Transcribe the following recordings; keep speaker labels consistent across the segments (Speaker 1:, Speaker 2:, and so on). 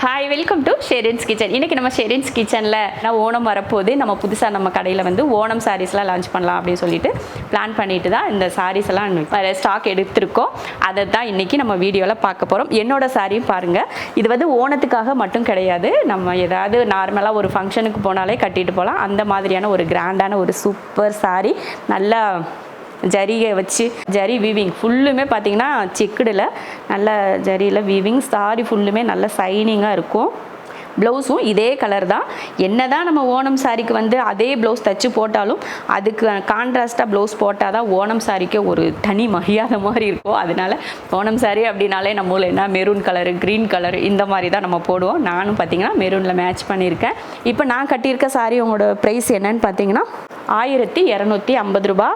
Speaker 1: Hi welcome to Sherin's kitchen இன்றைக்கி நம்ம ஷெரின்ஸ் கிச்சனில் நான் ஓணம் வரப்போது நம்ம புதுசாக நம்ம கடையில் வந்து ஓணம் சாரீஸ்லாம் லான்ச் பண்ணலாம் அப்படின்னு சொல்லிட்டு பிளான் பண்ணிட்டு தான் இந்த சாரீஸ் எல்லாம் ஸ்டாக் எடுத்திருக்கோம். அதை தான் இன்றைக்கி நம்ம வீடியோவில் பார்க்க போகிறோம் என்னோட சாரியும் பாருங்கள் இது வந்து ஓணத்துக்காக மட்டும் கிடையாது. நம்ம ஏதாவது நார்மலாக ஒரு ஃபங்க்ஷனுக்கு போனாலே கட்டிட்டு போகலாம் அந்த மாதிரியான ஒரு கிராண்டான ஒரு சூப்பர் சாரி நல்லா ஜரிகை வச்சு ஜரி வீவிங் ஃபுல்லுமே பார்த்தீங்கன்னா செக்குடில் நல்ல ஜரியில் வீவிங் சாரி ஃபுல்லுமே நல்ல சைனிங்காக இருக்கும். ப்ளவுஸும் இதே கலர் தான். என்ன தான் நம்ம ஓணம் சாரிக்கு வந்து அதே ப்ளவுஸ் தைச்சு போட்டாலும் அதுக்கு கான்ட்ராஸ்ட்டாக ப்ளவுஸ் போட்டால் தான் ஓணம் சாரிக்கு ஒரு தனி மரியாதை மாதிரி இருக்கும். அதனால ஓணம் சாரி அப்படின்னாலே நம்ம ஊரில் என்ன மெரூன் கலரு க்ரீன் கலர் இந்த மாதிரி தான் நம்ம போடுவோம். நானும் பார்த்தீங்கன்னா மெரூனில் மேட்ச் பண்ணியிருக்கேன். இப்போ நான் கட்டியிருக்க சாரி உங்களோட ப்ரைஸ் என்னன்னு பார்த்தீங்கன்னா ஆயிரத்தி இரநூத்தி ஐம்பது ரூபா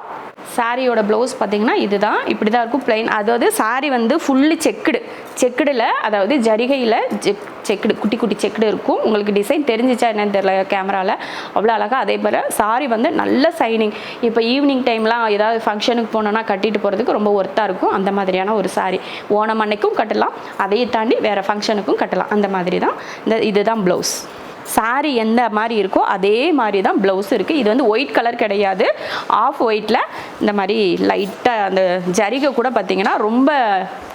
Speaker 1: சாரியோட ப்ளவுஸ் பார்த்தீங்கன்னா இதுதான். இப்படி தான் இருக்கும் plain. அதாவது சாரி வந்து ஃபுல்லு செக்குடு. செக்குடில் அதாவது ஜரிகையில் செக் செக்குடு குட்டி குட்டி செக்குடு இருக்கும். உங்களுக்கு டிசைன் தெரிஞ்சிச்சா என்னன்னு தெரியல கேமராவில் அவ்வளோ அழகாக அதே போல் சாரி வந்து நல்ல சைனிங் இப்போ ஈவினிங் டைம்லாம் ஏதாவது ஃபங்க்ஷனுக்கு போனோன்னா கட்டிட்டு போகிறதுக்கு ரொம்ப ஒர்த்தாக இருக்கும். அந்த மாதிரியான ஒரு சாரி ஓணம் அன்னைக்கும் கட்டலாம் அதையை தாண்டி வேறு ஃபங்க்ஷனுக்கும் கட்டலாம். அந்த மாதிரி தான் இந்த இதுதான் ப்ளவுஸ் சாரி எந்த மாதிரி இருக்கோ அதே மாதிரி தான் ப்ளவுஸ் இருக்குது இது வந்து ஒயிட் கலர் கிடையாது. ஆஃப் ஒயிட்டில் இந்த மாதிரி லைட்டாக அந்த ஜரிகை கூட பார்த்தீங்கன்னா ரொம்ப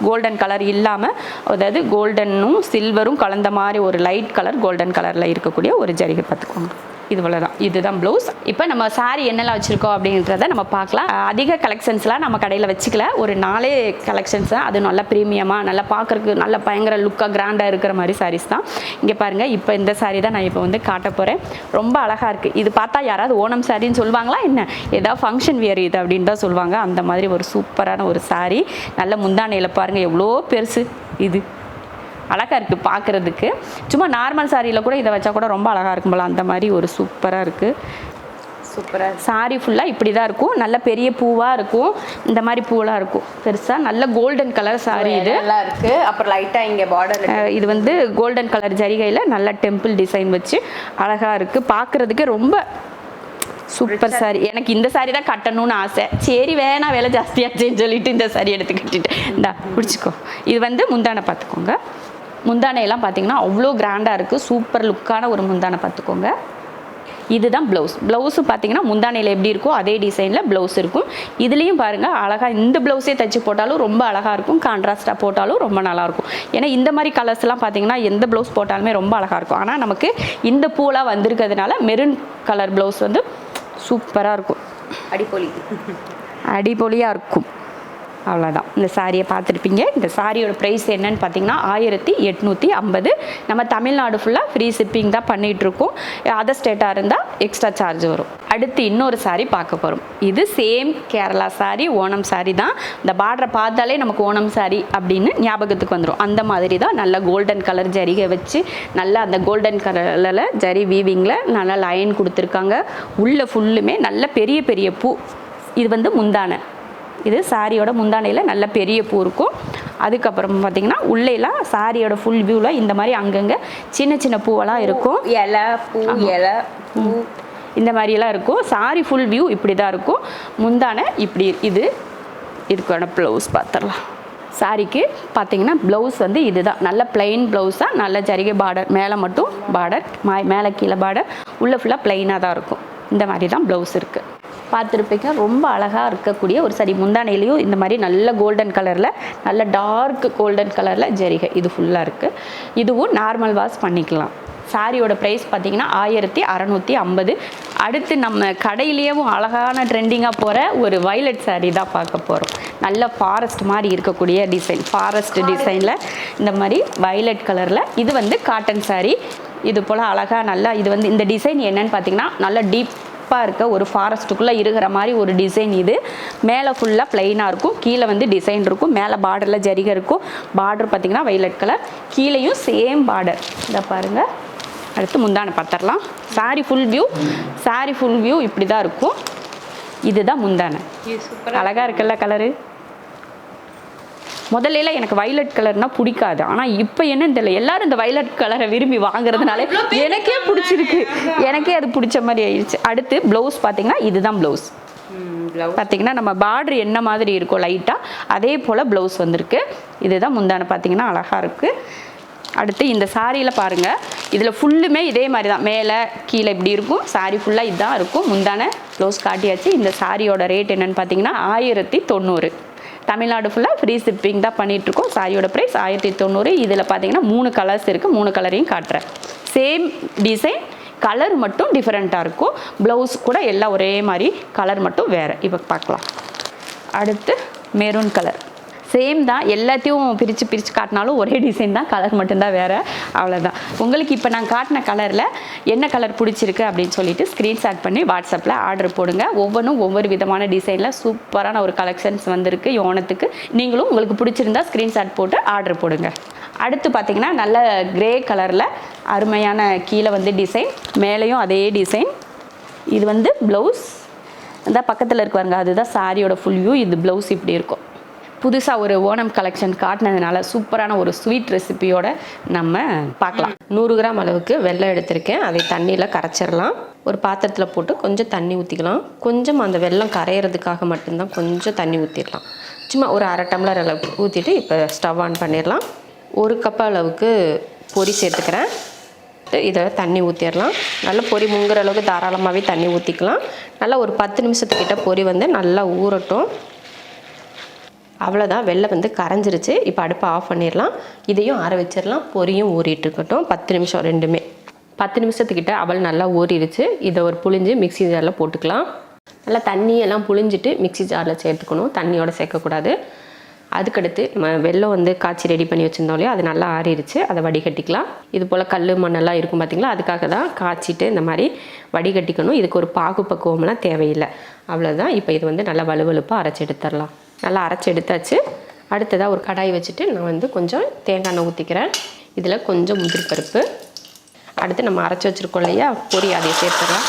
Speaker 1: கோல்டன் கலர் இல்லாமல் அதாவது கோல்டனும் சில்வரும் கலந்த மாதிரி ஒரு லைட் கலர் கோல்டன் கலரில் இருக்கக்கூடிய ஒரு ஜரிகை பார்த்துக்கோங்க இது இவ்வளோதான் தான் இதுதான் ப்ளவுஸ் இப்போ நம்ம சாரி என்னெல்லாம் வச்சுருக்கோம் அப்படின்றத நம்ம பார்க்கலாம். அதிக கலெக்ஷன்ஸ்லாம் நம்ம கடையில் வச்சுக்கல. ஒரு நாலே கலெக்ஷன்ஸ் தான். அது நல்லா ப்ரீமியமாக நல்லா பார்க்குறக்கு நல்ல பயங்கர லுக்காக கிராண்டாக இருக்கிற மாதிரி சாரீஸ் தான். இங்கே பாருங்கள் இப்போ இந்த சாரி தான் நான் இப்போ வந்து காட்ட போகிறேன் ரொம்ப அழகாக இருக்குது இது பார்த்தா யாராவது ஓணம் சாரின்னு சொல்லுவாங்களா? என்ன? ஏதாவது ஃபங்க்ஷன் வியர் இது அப்படின்னு தான் சொல்லுவாங்க. அந்த மாதிரி ஒரு சூப்பரான ஒரு சாரி நல்ல முந்தானையில் பாருங்கள் எவ்வளோ பெருசு. இது. அழகாக இருக்குது பார்க்குறதுக்கு சும்மா நார்மல் சாரியில் கூட இதை வச்சா கூட ரொம்ப அழகாக இருக்கும் போல. அந்த மாதிரி ஒரு சூப்பராக இருக்குது
Speaker 2: சூப்பரா
Speaker 1: சாரி ஃபுல்லாக இப்படி தான் இருக்கும். நல்ல பெரிய பூவாக இருக்கும். இந்த மாதிரி பூவெல்லாம் இருக்கும். பெருசாக நல்ல கோல்டன் கலர் சாரி இது.
Speaker 2: நல்லா இருக்கு. அப்புறம் லைட்டா இங்க பார்டர்
Speaker 1: இது வந்து கோல்டன் கலர் ஜரிகையில் நல்ல டெம்பிள் டிசைன் வச்சு அழகாக இருக்குது பார்க்குறதுக்கு ரொம்ப சூப்பர் சாரி எனக்கு இந்த சாரி தான் கட்டணும்னு ஆசை. சரி வேணாம் விலை ஜாஸ்தியாச்சுன்னு சொல்லிட்டு இந்த சாரி எடுத்து கட்டிட்டு இந்தா பிடிச்சிக்கோ. இது வந்து முந்தானை பார்த்துக்கோங்க. முந்தானையெல்லாம் பார்த்தீங்கன்னா அவ்வளோ கிராண்டாக இருக்குது. சூப்பர் லுக்கான ஒரு முந்தானை பார்த்துக்கோங்க. இதுதான் ப்ளவுஸ். ப்ளவுஸு பார்த்தீங்கன்னா முந்தானையில் எப்படி இருக்கோ அதே டிசைனில் ப்ளவுஸ் இருக்கும். இதுலேயும் பாருங்கள் அழகாக இந்த ப்ளவுஸே தச்சு போட்டாலும் ரொம்ப அழகாக இருக்கும். கான்ட்ராஸ்ட்டாக போட்டாலும் ரொம்ப நல்லாயிருக்கும் ஏன்னா இந்த மாதிரி கலர்ஸ்லாம் பார்த்தீங்கன்னா எந்த ப்ளவுஸ் போட்டாலுமே ரொம்ப அழகாக இருக்கும். ஆனால் நமக்கு இந்த பூலாம் வந்திருக்கிறதுனால மெரூன் கலர் ப்ளவுஸ் வந்து சூப்பராக இருக்கும்.
Speaker 2: அடிப்பொலி.
Speaker 1: அடிபொலியாக இருக்கும். அவ்வளோதான் இந்த சாரியை பார்த்துருப்பீங்க. இந்த சாரியோட ப்ரைஸ் என்னன்னு பார்த்தீங்கன்னா ஆயிரத்தி எட்நூற்றி ஐம்பது. நம்ம தமிழ்நாடு ஃபுல்லாக ஃப்ரீ ஷிப்பிங் தான் பண்ணிகிட்ருக்கோம். அதர் ஸ்டேட்டாக இருந்தால் எக்ஸ்ட்ரா சார்ஜ் வரும். அடுத்து இன்னொரு சாரி பார்க்க போகிறோம் இது சேம் கேரளா சாரி ஓணம் சாரி தான். இந்த பார்டரை பார்த்தாலே நமக்கு ஓணம் சாரி அப்படின்னு ஞாபகத்துக்கு வந்துடும் அந்த மாதிரி தான் நல்லா கோல்டன் கலர் ஜரிகை வச்சு நல்லா அந்த கோல்டன் கலரில் ஜரி வீவிங்கில் நல்லா லைன் கொடுத்துருக்காங்க. உள்ளே ஃபுல்லுமே நல்ல பெரிய பெரிய பூ. இது வந்து முந்தானை. இது சாரியோட முந்தானையில் நல்ல பெரிய பூ இருக்கும். அதுக்கப்புறம் பார்த்தீங்கன்னா உள்ளேலாம் சாரியோட ஃபுல் வியூவில் இந்த மாதிரி அங்கங்கே சின்ன சின்ன பூவெல்லாம் இருக்கும்.
Speaker 2: இலை பூ இலை பூ.
Speaker 1: இந்த மாதிரியெல்லாம் இருக்கும். சாரி ஃபுல் வியூ இப்படி தான் இருக்கும். முந்தானை இப்படி இது. இதுக்கான ப்ளவுஸ் பார்த்துடலாம் சாரிக்கு பார்த்தீங்கன்னா ப்ளவுஸ் வந்து இதுதான். நல்ல plain ப்ளவுஸ் தான் நல்ல ஜரிகை பார்டர் மேலே மட்டும் பார்டர் மா மேலே கீழே பார்டர் உள்ளே ஃபுல்லாக ப்ளைனாக தான் இருக்கும். இந்த மாதிரி தான் ப்ளவுஸ் இருக்குது பார்த்துருப்பீங்க. ரொம்ப அழகாக இருக்கக்கூடிய ஒரு சரி. முந்தானையிலையும் இந்த மாதிரி நல்ல கோல்டன் கலரில் நல்ல டார்க் கோல்டன் கலரில் ஜரிகை. இது ஃபுல்லாக இருக்குது இதுவும் நார்மல் வாஷ் பண்ணிக்கலாம். சாரியோட ப்ரைஸ் பார்த்தீங்கன்னா ஆயிரத்தி அறநூற்றி ஐம்பது. அடுத்து நம்ம கடையிலேயும் அழகான ட்ரெண்டிங்காக போகிற ஒரு வைலட் saree தான் பார்க்க போகிறோம் நல்ல ஃபாரஸ்ட் மாதிரி இருக்கக்கூடிய டிசைன் ஃபாரஸ்ட் டிசைனில் இந்த மாதிரி வைலட் கலரில் இது வந்து காட்டன் saree. இது போல் அழகாக நல்லா இது வந்து இந்த டிசைன் என்னன்னு பார்த்தீங்கன்னா நல்லா டீப் டீப்பாக இருக்க ஒரு ஃபாரஸ்ட்டுக்குள்ளே இருக்கிற மாதிரி ஒரு டிசைன் இது. மேலே ஃபுல்லாக ப்ளைனாக இருக்கும். கீழே வந்து டிசைன் இருக்கும். மேலே பார்டரில் ஜரிகை இருக்கும். பார்டர் பார்த்தீங்கன்னா வயலட் கலர் கீழேயும் சேம் பார்டர் இதை பாருங்கள் அடுத்து முந்தானை பார்த்துடலாம். Sari full view sari full view இப்படி தான் இருக்கும். இதுதான் முந்தானை.
Speaker 2: சூப்பரா
Speaker 1: அழகாக இருக்குல்ல கலரு முதல்ல எனக்கு வயலட் கலர்னா பிடிக்காது. ஆனால் இப்போ என்னன்னு தெரியல. எல்லாரும் இந்த வயலட் கலரை விரும்பி வாங்குறதுனால எனக்கே பிடிச்சிருக்கு. எனக்கே அது பிடிச்ச மாதிரி ஆயிடுச்சு. அடுத்து ப்ளவுஸ் பார்த்தீங்கன்னா இதுதான் ப்ளவுஸ்
Speaker 2: ப்ளவுஸ்
Speaker 1: பார்த்தீங்கன்னா நம்ம பார்டர் என்ன மாதிரி இருக்கோ லைட்டாக அதே போல் ப்ளவுஸ் வந்திருக்கு. இதுதான் முந்தானை பார்த்தீங்கன்னா அழகாக இருக்குது அடுத்து இந்த சாரியில் பாருங்கள் இதில் ஃபுல்லுமே இதே மாதிரி தான் மேலே கீழே இப்படி இருக்கும். சாரி ஃபுல்லாக இதுதான் இருக்கும். முந்தான ப்ளவுஸ் காட்டியாச்சு. இந்த சாரியோட ரேட் என்னன்னு பார்த்தீங்கன்னா ஆயிரத்தி தொண்ணூறு. தமிழ்நாடு ஃபுல்லாக ஃப்ரீ ஷிப்பிங் தான் பண்ணிகிட்ருக்கோம் சாரியோட ப்ரைஸ் ஆயிரத்தி தொண்ணூறு இதில் பார்த்தீங்கன்னா மூணு கலர்ஸ் இருக்குது மூணு கலரையும் காட்டுறேன். சேம் டிசைன் கலர் மட்டும் டிஃப்ரெண்ட்டாக இருக்கும். ப்ளவுஸ் கூட எல்லாம் ஒரே மாதிரி கலர் மட்டும் வேறு. இப்போ பார்க்கலாம் அடுத்து மெரூன் கலர் சேம் தான். எல்லாத்தையும் பிரித்து பிரித்து காட்டினாலும் ஒரே டிசைன் தான். கலர் மட்டும்தான் வேறு. அவ்வளோதான் உங்களுக்கு இப்போ நான் காட்டின கலரில் என்ன கலர் பிடிச்சிருக்கு அப்படின்னு சொல்லிட்டு ஸ்க்ரீன்ஷாட் பண்ணி வாட்ஸ்அப்பில் ஆர்டர் போடுங்க. ஒவ்வொன்றும் ஒவ்வொரு விதமான டிசைனில் சூப்பரான ஒரு கலெக்ஷன்ஸ் வந்திருக்கு. ஓனத்துக்கு நீங்களும் உங்களுக்கு பிடிச்சிருந்தா ஸ்க்ரீன்ஷாட் போட்டு ஆர்டர் போடுங்க. அடுத்து பார்த்தீங்கன்னா நல்ல கிரே கலரில் அருமையான கீழே வந்து டிசைன் மேலேயும் அதே டிசைன் இது வந்து ப்ளவுஸ் இந்த பக்கத்தில் இருக்கு பாருங்க. அதுதான் சாரியோட ஃபுல் வியூ இது ப்ளவுஸ் இப்படி இருக்கும். புதுசாக ஒரு ஓணம் கலெக்ஷன் காட்டினதுனால சூப்பரான ஒரு ஸ்வீட் ரெசிபியோட நம்ம பார்க்கலாம்.
Speaker 3: நூறு கிராம் அளவுக்கு வெள்ளம் எடுத்திருக்கேன். அதை தண்ணியில் கரைச்சிடலாம். ஒரு பாத்திரத்தில் போட்டு கொஞ்சம் தண்ணி ஊற்றிக்கலாம் கொஞ்சம் அந்த வெல்லம் கரையிறதுக்காக மட்டும்தான் கொஞ்சம் தண்ணி ஊற்றிடலாம் சும்மா ஒரு அரை டம்ளர் அளவுக்கு ஊற்றிட்டு இப்போ ஸ்டவ் ஆன் பண்ணிடலாம். ஒரு கப் அளவுக்கு பொரி சேர்த்துக்கிறேன். இதை தண்ணி ஊற்றிடலாம் நல்லா பொரி முங்குற அளவுக்கு தாராளமாகவே தண்ணி ஊற்றிக்கலாம் நல்லா ஒரு பத்து நிமிஷத்துக்கிட்ட பொரி வந்து நல்லா ஊறட்டும். அவ்வளோதான் வெள்ளை வந்து கரைஞ்சிருச்சு. இப்போ அடுப்பை ஆஃப் பண்ணிடலாம். இதையும் ஆற வச்சிடலாம். பொரியும் ஊறிட்டு இருக்கட்டும். பத்து நிமிஷம் ரெண்டுமே. பத்து நிமிஷத்துக்கிட்ட அவள் நல்லா ஊறிடுச்சு. இதை ஒரு புளிஞ்சு மிக்ஸி ஜாரில் போட்டுக்கலாம். நல்லா தண்ணியெல்லாம் புளிஞ்சிட்டு மிக்ஸி ஜாரில் சேர்த்துக்கணும். தண்ணியோட சேர்க்கக்கூடாது. அதுக்கடுத்து நம்ம வெள்ளம் வந்து காய்ச்சி ரெடி பண்ணி வச்சுருந்தோம் இல்லையா? அது நல்லா ஆறிடுச்சு. அதை வடிகட்டிக்கலாம். இது போல் கல் மண்ணெல்லாம் இருக்கும் பார்த்திங்களா அதுக்காக தான் காய்ச்சிட்டு இந்த மாதிரி வடிகட்டிக்கணும். இதுக்கு ஒரு பாகு பக்குவம்லாம் தேவையில்லை. அவ்வளோதான் இப்போ இது வந்து நல்லா வலுவலுப்பாக அரைச்சி எடுத்துடலாம். நல்லா அரைச்சி எடுத்தாச்சு. அடுத்ததாக ஒரு கடாய் வச்சுட்டு நான் வந்து கொஞ்சம் தேங்காய் எண்ணெய் ஊற்றிக்கிறேன் இதில் கொஞ்சம் முந்திரி பருப்பு. அடுத்து நம்ம அரைச்சி வச்சுருக்கோம் இல்லையா? பொரி அதை சேர்த்துடலாம்.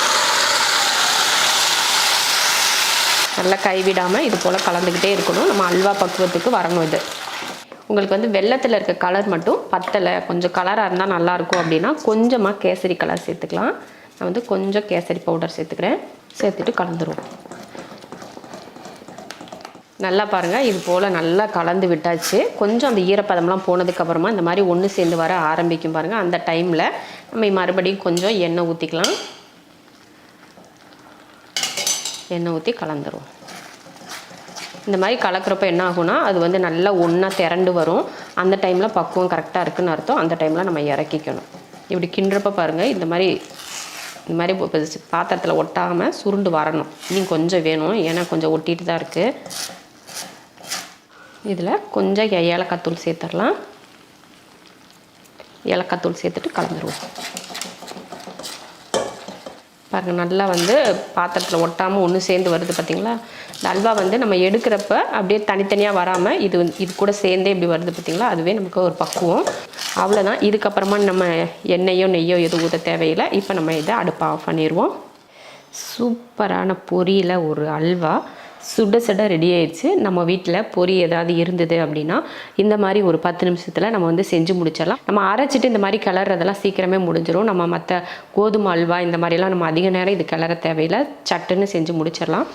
Speaker 3: நல்லா கைவிடாமல் இது போல் கலந்துக்கிட்டே இருக்கணும். நம்ம அல்வா பக்குவத்துக்கு வரணும் இது. உங்களுக்கு வந்து வெள்ளத்தில் இருக்க கலர் மட்டும் பத்தலை. கொஞ்சம் கலராக இருந்தால் நல்லாயிருக்கும் அப்படின்னா கொஞ்சமாக கேசரி கலர் சேர்த்துக்கலாம். நான் வந்து கொஞ்சம் கேசரி பவுடர் சேர்த்துக்கிறேன். சேர்த்துட்டு கலந்துருவோம். நல்லா பாருங்கள் இது போல் நல்லா கலந்து விட்டாச்சு. கொஞ்சம் அந்த ஈரப்பதம்லாம் போனதுக்கப்புறமா இந்த மாதிரி ஒன்று சேர்ந்து வர ஆரம்பிக்கும் பாருங்கள் அந்த டைமில் நம்ம மறுபடியும் கொஞ்சம் எண்ணெய் ஊற்றிக்கலாம் எண்ணெய் ஊற்றி கலந்துருவோம். இந்த மாதிரி கலக்கிறப்ப என்ன ஆகும்னா அது வந்து நல்லா ஒன்றா திரண்டு வரும். அந்த டைமில் பக்குவம் கரெக்டாக இருக்குன்னு அர்த்தம். அந்த டைமில் நம்ம இறக்கிக்கணும். இப்படி கிண்டுறப்ப பாருங்கள் இந்த மாதிரி இந்த மாதிரி பாத்திரத்தில் ஒட்டாமல் சுருண்டு வரணும். இன்னும் கொஞ்சம் வேணும். ஏன்னா கொஞ்சம் ஒட்டிட்டு தான் இருக்குது இதில் கொஞ்சம் ஏலக்காய் தூள் சேர்த்துடலாம். ஏலக்காய் தூள் சேர்த்துட்டு கலந்துருவோம். பாருங்கள் நல்லா வந்து பாத்திரத்தில் ஒட்டாமல் ஒன்று சேர்ந்து வருது பார்த்தீங்களா இந்த அல்வா வந்து நம்ம எடுக்கிறப்ப அப்படியே தனித்தனியாக வராமல் இது வந்து இது கூட சேர்ந்தே இப்படி வருது பார்த்தீங்களா அதுவே நமக்கு ஒரு பக்குவம். அவ்வளோதான் இதுக்கப்புறமா நம்ம எண்ணெயோ நெய்யோ எதுவும் ஊற்ற தேவையில்லை. இப்போ நம்ம இதை அடுப்பை ஆஃப் பண்ணிடுவோம். சூப்பரான பொரியில் ஒரு அல்வா. சுட சுட ரெடி ஆயிடுச்சு. நம்ம வீட்டில் பொரி ஏதாவது இருந்தது அப்படின்னா இந்த மாதிரி ஒரு பத்து நிமிஷத்தில் நம்ம வந்து செஞ்சு முடிச்சிடலாம். நம்ம அரைச்சிட்டு இந்த மாதிரி கிளறதெல்லாம் சீக்கிரமே முடிஞ்சிடும் நம்ம மற்ற கோதுமை அல்வா இந்த மாதிரிலாம் நம்ம அதிக நேரம் இது கிளற தேவையில்லை. சட்டுன்னு செஞ்சு முடிச்சிடலாம்.